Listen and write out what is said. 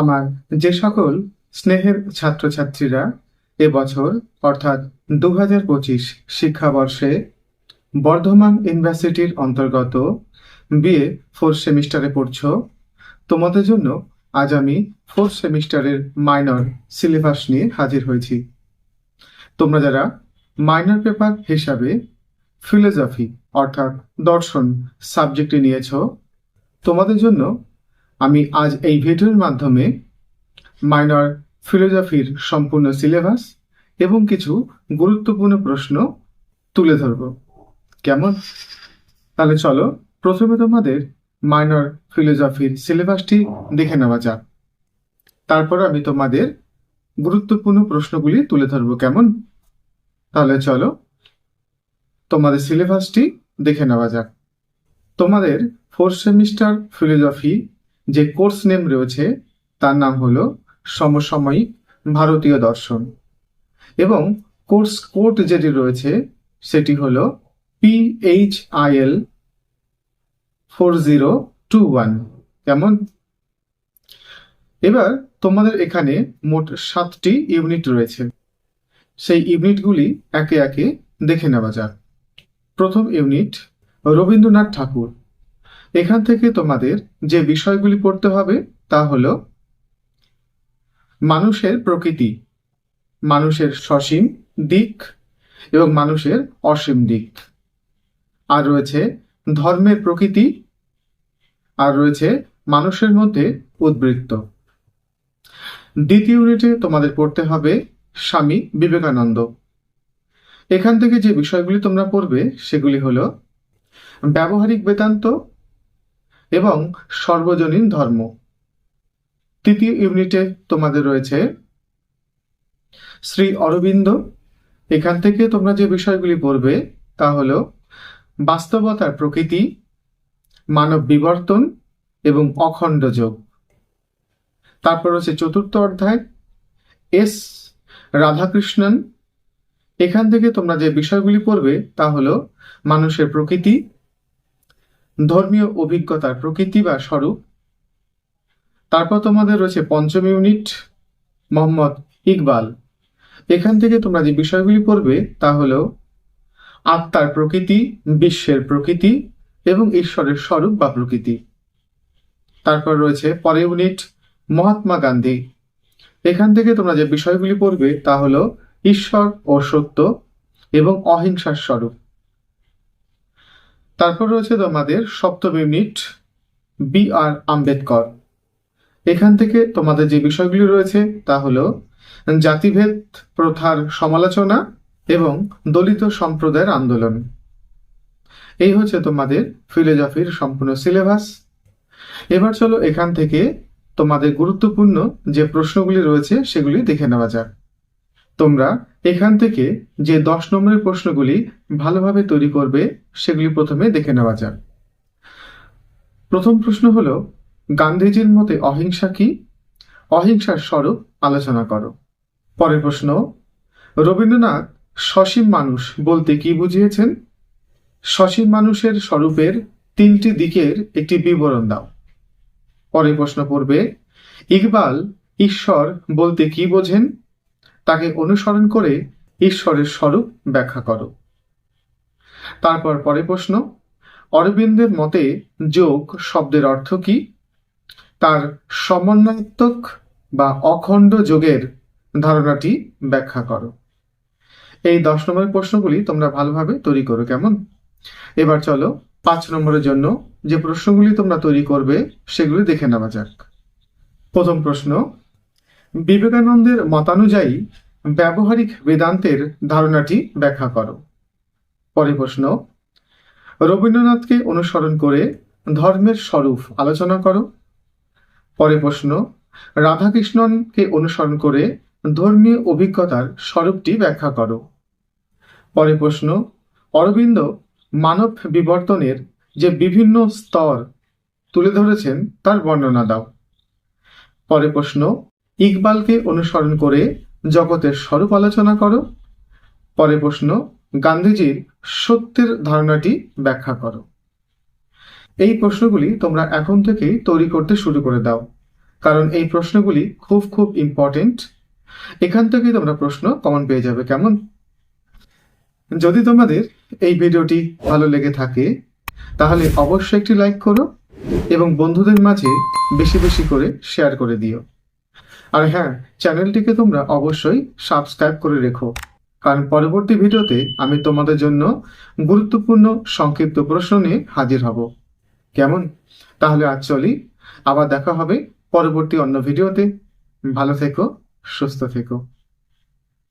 আমার যে সকল স্নেহের ছাত্রছাত্রীরা এবছর অর্থাৎ দু হাজার পঁচিশ শিক্ষাবর্ষে বর্ধমান ইউনিভার্সিটির অন্তর্গত বিএ ফোর্থ সেমিস্টারে পড়ছ। তোমাদের জন্য আজ আমি ফোর্থ সেমিস্টারের মাইনর সিলেবাস নিয়ে হাজির হয়েছি। তোমরা যারা মাইনর পেপার হিসাবে ফিলোসফি অর্থাৎ দর্শন সাবজেক্টে নিয়েছ, তোমাদের জন্য আমি আজ এই ভিডিওর মাধ্যমে মাইনর ফিলোসফির সম্পূর্ণ সিলেবাস এবং কিছু গুরুত্বপূর্ণ প্রশ্ন তুলে ধরব। কেমন? তাহলে চলো প্রথমে তোমাদের মাইনর ফিলোসফির সিলেবাসটি দেখে নেওয়া যাক। তারপর আমি তোমাদের গুরুত্বপূর্ণ প্রশ্নগুলি তুলে ধরব, কেমন? তাহলে চলো তোমাদের সিলেবাসটি দেখে নেওয়া যাক। তোমাদের ফোর্থ সেমিস্টার ফিলোসফি যে কোর্স নেম রয়েছে, তার নাম হলো সমসাময়িক ভারতীয় দর্শন। এবং কোর্স কোড যেটি রয়েছে, সেটি হলো PHIL four zero two one কেমন? এবার তোমাদের এখানে মোট সাতটি ইউনিট রয়েছে। সেই ইউনিটগুলি একে একে দেখে নেওয়া যাক। প্রথম ইউনিট রবীন্দ্রনাথ ঠাকুর। এখান থেকে তোমাদের যে বিষয়গুলি পড়তে হবে তা হলো মানুষের প্রকৃতি, মানুষের সসীম দিক এবং মানুষের অসীম দিক। আর রয়েছে ধর্মের প্রকৃতি, আর রয়েছে মানুষের মধ্যে উদ্বৃত্ত। দ্বিতীয় ইউনিটে তোমাদের পড়তে হবে স্বামী বিবেকানন্দ। এখান থেকে যে বিষয়গুলি তোমরা পড়বে সেগুলি হলো ব্যবহারিক বেদান্ত এবং সর্বজনীন ধর্ম। তৃতীয় ইউনিটে তোমাদের রয়েছে শ্রী অরবিন্দ। এখান থেকে তোমরা যে বিষয়গুলি পড়বে, তা হল বাস্তবতার প্রকৃতি, মানব বিবর্তন এবং অখণ্ড যোগ। তারপর রয়েছে চতুর্থ অধ্যায়, এস রাধাকৃষ্ণন। এখান থেকে তোমরা যে বিষয়গুলি পড়বে, তা হলো মানুষের প্রকৃতি ধর্মীয় অভিজ্ঞতার প্রকৃতি বা স্বরূপ। তারপর তোমাদের রয়েছে পঞ্চম ইউনিট, মোহাম্মদ ইকবাল। এখান থেকে তোমরা যে বিষয়গুলি পড়বে, তা হল আত্মার প্রকৃতি, বিশ্বের প্রকৃতি এবং ঈশ্বরের স্বরূপ বা প্রকৃতি। তারপর রয়েছে পরে ইউনিট, মহাত্মা গান্ধী। এখান থেকে তোমরা যে বিষয়গুলি পড়বে, তা হলো ঈশ্বর ও সত্য এবং অহিংসার স্বরূপ। তারপর রয়েছে তোমাদের সপ্তম ইউনিট বি আর আম্বেদকর। এখান থেকে তোমাদের যে বিষয়গুলি রয়েছে তা হলো জাতিভেদ প্রথার সমালোচনা এবং দলিত সম্প্রদায়ের আন্দোলন। এই হচ্ছে তোমাদের ফিলোসফির সম্পূর্ণ সিলেবাস। এবার চলো এখান থেকে তোমাদের গুরুত্বপূর্ণ যে প্রশ্নগুলি রয়েছে সেগুলি দেখে নেওয়া যাক। তোমরা এখান থেকে যে দশ নম্বরের প্রশ্নগুলি ভালোভাবে তৈরি করবে, সেগুলি প্রথমে দেখে নেওয়া যাক। প্রথম প্রশ্ন হলো, গান্ধীজির মতে অহিংসা কি? অহিংসার স্বরূপ আলোচনা করো। পরের প্রশ্ন, রবীন্দ্রনাথ সসীম মানুষ বলতে কি বুঝিয়েছেন? সসীম মানুষের স্বরূপের তিনটি দিকের একটি বিবরণ দাও। পরের প্রশ্ন পড়বে, ইকবাল ঈশ্বর বলতে কি বোঝেন? তাকে অনুসরণ করে ঈশ্বরের স্বরূপ ব্যাখ্যা করো। তারপর পরে প্রশ্ন, অরবিন্দের মতে যোগ শব্দের অর্থ কি? তার সমন্বয়াত্মক বা অখণ্ড যোগের ধারণাটি ব্যাখ্যা করো। এই দশ নম্বরের প্রশ্নগুলি তোমরা ভালোভাবে তৈরি করো কেমন? এবার চলো পাঁচ নম্বরের জন্য যে প্রশ্নগুলি তোমরা তৈরি করবে সেগুলি দেখে নেওয়া যাক। প্রথম প্রশ্ন বিবেকানন্দের মতানুযায়ী ব্যবহারিক বেদান্তের ধারণাটি ব্যাখ্যা করো। পরে প্রশ্ন, রবীন্দ্রনাথকে অনুসরণ করে ধর্মের স্বরূপ আলোচনা করো। পরে প্রশ্ন, রাধাকৃষ্ণনকে অনুসরণ করে ধর্মীয় অভিজ্ঞতার স্বরূপটি ব্যাখ্যা করো। পরে প্রশ্ন, অরবিন্দ মানব বিবর্তনের যে বিভিন্ন স্তর তুলে ধরেছেন তার বর্ণনা দাও। পরে প্রশ্ন ইকবালকে অনুসরণ করে জগতের স্বরূপ আলোচনা করো। পরের প্রশ্ন, গান্ধীজির সত্যের ধারণাটি ব্যাখ্যা করো। এই প্রশ্নগুলি তোমরা এখন থেকেই তৈরি করতে শুরু করে দাও, কারণ এই প্রশ্নগুলি খুব খুব ইম্পর্টেন্ট এখান থেকেই তোমরা প্রশ্ন কমন পেয়ে যাবে, কেমন? যদি তোমাদের এই ভিডিওটি ভালো লেগে থাকে, তাহলে অবশ্যই একটি লাইক করো এবং বন্ধুদের মাঝে বেশি বেশি করে শেয়ার করে দিও। আর হ্যাঁ চ্যানেলটিকে তোমরা অবশ্যই সাবস্ক্রাইব করে রেখো। কারণ পরবর্তী ভিডিওতে আমি তোমাদের জন্য গুরুত্বপূর্ণ সংক্ষিপ্ত প্রশ্ন নিয়ে হাজির হব। কেমন? তাহলে আজ চলি। আবার দেখা হবে পরবর্তী অন্য ভিডিওতে। ভালো থেকো, সুস্থ থেকো।